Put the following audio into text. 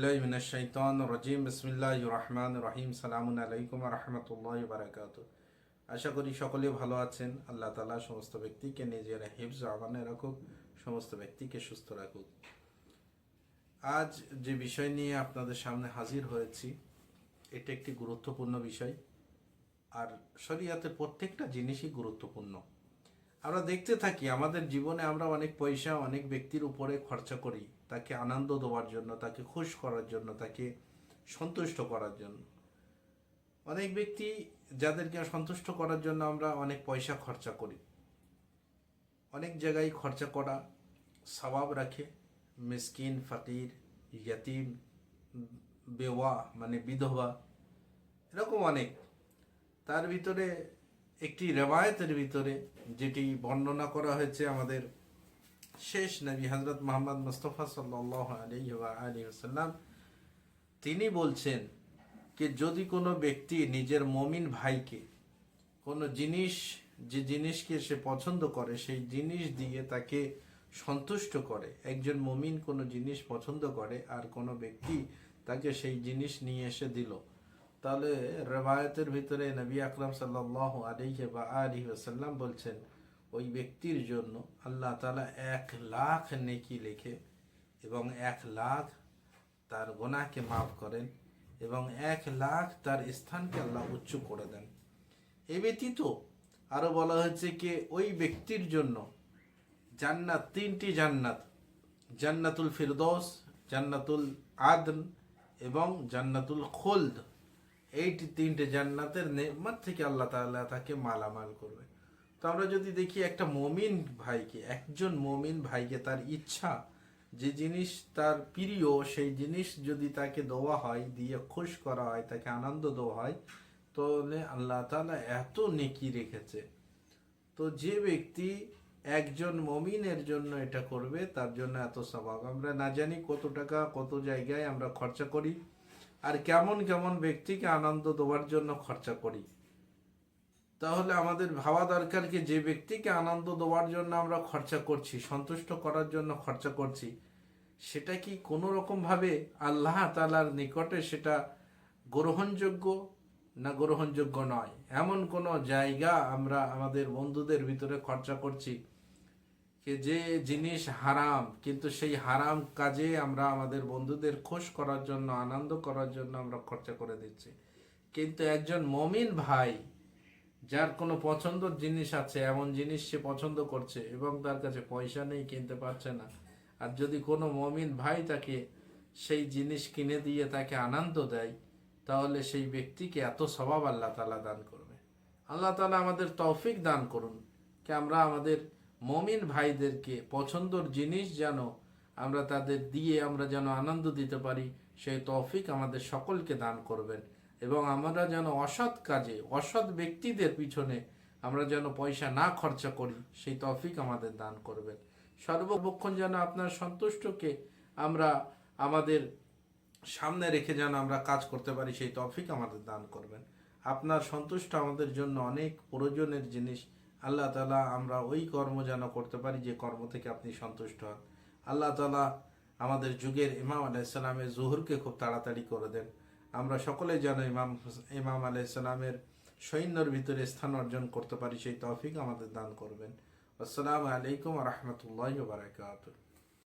বিল্লাহ মিনাশ শাইতান রাজিম বিসমিল্লাহির রহমানির রহিম সালামুন আলাইকুম রাহমাতুল্লাহি ওয়া বারাকাতুহু আশা করি সকলে ভালো আছেন। আল্লাহ তাআলা সমস্ত ব্যক্তিকে নিজের হিফজ আমানে রাখুক, সমস্ত ব্যক্তিকে সুস্থ রাখুক। আজ যে বিষয় নিয়ে আপনাদের সামনে হাজির হয়েছি, এটা একটি গুরুত্বপূর্ণ বিষয়। আর শরিয়াতের প্রত্যেকটা জিনিসই গুরুত্বপূর্ণ। আমরা দেখতে থাকি, আমাদের জীবনে আমরা অনেক পয়সা, অনেক ব্যক্তির উপরে খরচা করি। তাকে আনন্দ দেওয়ার জন্য, তাকে খুশ করার জন্য, তাকে সন্তুষ্ট করার জন্য। অনেক ব্যক্তি যাদেরকে সন্তুষ্ট করার জন্য আমরা অনেক পয়সা খরচা করি। অনেক জায়গায় খরচা করা সবাব রাখে, মিসকিন, ফকির, ইয়াতিম, বেওয়া মানে বিধবা, এরকম অনেক। তার ভিতরে একটি রেওয়ায়তের ভিতরে যেটি বর্ণনা করা হয়েছে আমাদের শেষ নবী হজরত মোহাম্মদ মুস্তফা সাল্লাহ আলী সাল্লাম তিনি বলছেন যে যদি কোনো ব্যক্তি নিজের মমিন ভাইকে কোনো জিনিস, যে জিনিসকে সে পছন্দ করে, সেই জিনিস দিয়ে তাকে সন্তুষ্ট করে, একজন মমিন কোনো জিনিস পছন্দ করে আর কোনো ব্যক্তি তাকে সেই জিনিস নিয়ে এসে দিল তাহলে রেবায়তের ভিতরে নবী আকরাম সাল্লাহ আলিহে বা আলী সাল্লাম বলছেন, ওই ব্যক্তির জন্য আল্লাহ তালা এক লাখ নেকি লেখে এবং এক লাখ তার গোনাকে মাফ করেন এবং এক লাখ তার স্থানকে আল্লাহ উচ্চ করে দেন। এ ব্যতীত আরও বলা হয়েছে কি, ওই ব্যক্তির জন্য জান্নাত, তিনটি জান্নাত, জান্নাতুল ফিরদৌস, জান্নাতুল আদন এবং জান্নাতুল খোলদ। এইটি তিনটে জান্নাতের নেমাত থেকে আল্লাহ তাআলা তাকে মালামাল করবে। তো আমরা যদি দেখি একটা মমিন ভাইকে, একজন মমিন ভাইকে তার ইচ্ছা, যে জিনিস তার প্রিয়, সেই জিনিস যদি তাকে দেওয়া হয়, দিয়ে খুশ করা হয়, তাকে আনন্দ দেওয়া হয়, তাহলে আল্লাহ তাআলা এত নেকি রেখেছে। তো যে ব্যক্তি একজন মমিনের জন্য এটা করবে, তার জন্য এত স্বভাব। আমরা না জানি কত টাকা, কত জায়গায় আমরা খরচা করি। আর কেমন কেমন ব্যক্তিকে আনন্দ দেওয়ার জন্য খরচা করি। তাহলে আমাদের ভাবা দরকার কি, যে ব্যক্তিকে আনন্দ দেওয়ার জন্য আমরা খরচা করছি, সন্তুষ্ট করার জন্য খরচা করছি, সেটা কি কোনো রকম ভাবে আল্লাহ তালার নিকটে সেটা গ্রহণযোগ্য না গ্রহণযোগ্য নয়? এমন কোনো জায়গা আমরা আমাদের বন্ধুদের ভিতরে খরচা করছি যে জিনিস হারাম, কিন্তু সেই হারাম কাজে আমরা আমাদের বন্ধুদের খুশ করার জন্য, আনন্দ করার জন্য আমরা খরচা করে দিচ্ছি। কিন্তু একজন মমিন ভাই, যার কোনো পছন্দর জিনিস আছে, এমন জিনিস সে পছন্দ করছে এবং তার কাছে পয়সা নেই, কিনতে পারছে না। আর যদি কোনো মমিন ভাই তাকে সেই জিনিস কিনে দিয়ে তাকে আনন্দ দেয়, তাহলে সেই ব্যক্তিকে এত স্বভাব আল্লাহ তালা দান করবে। আল্লাহ তালা আমাদের তৌফিক দান করুন, কি আমরা আমাদের মমিন ভাইদেরকে পছন্দর জিনিস যেন আমরা তাদের দিয়ে আমরা যেন আনন্দ দিতে পারি, সেই তৌফিক আমাদের সকলকে দান করবেন। এবং আমরা যেন অসৎ কাজে, অসৎ ব্যক্তিদের পিছনে আমরা যেন পয়সা না খরচা করি, সেই তৌফিক আমাদের দান করবেন। সর্বপক্ষণ যেন আপনার সন্তুষ্টকে আমরা, আমাদের সামনে রেখে যেন আমরা কাজ করতে পারি, সেই তৌফিক আমাদের দান করবেন। আপনার সন্তুষ্ট আমাদের জন্য অনেক প্রয়োজনের জিনিস আল্লাহ তালা আমরা ওই কর্ম যেন করতে পারি যে কর্ম থেকে আপনি সন্তুষ্ট হন। আল্লাহ তালা আমাদের যুগের ইমাম আলাইসালামের জোহরকে খুব তাড়াতাড়ি করে দেন। আমরা সকলে যেন ইমাম ইমাম আলাইসালামের সৈন্যর ভিতরে স্থান অর্জন করতে পারি, সেই তফিক আমাদের দান করবেন। আসসালামু আলাইকুম রহমতুল্লাহ বারাকাতুহ।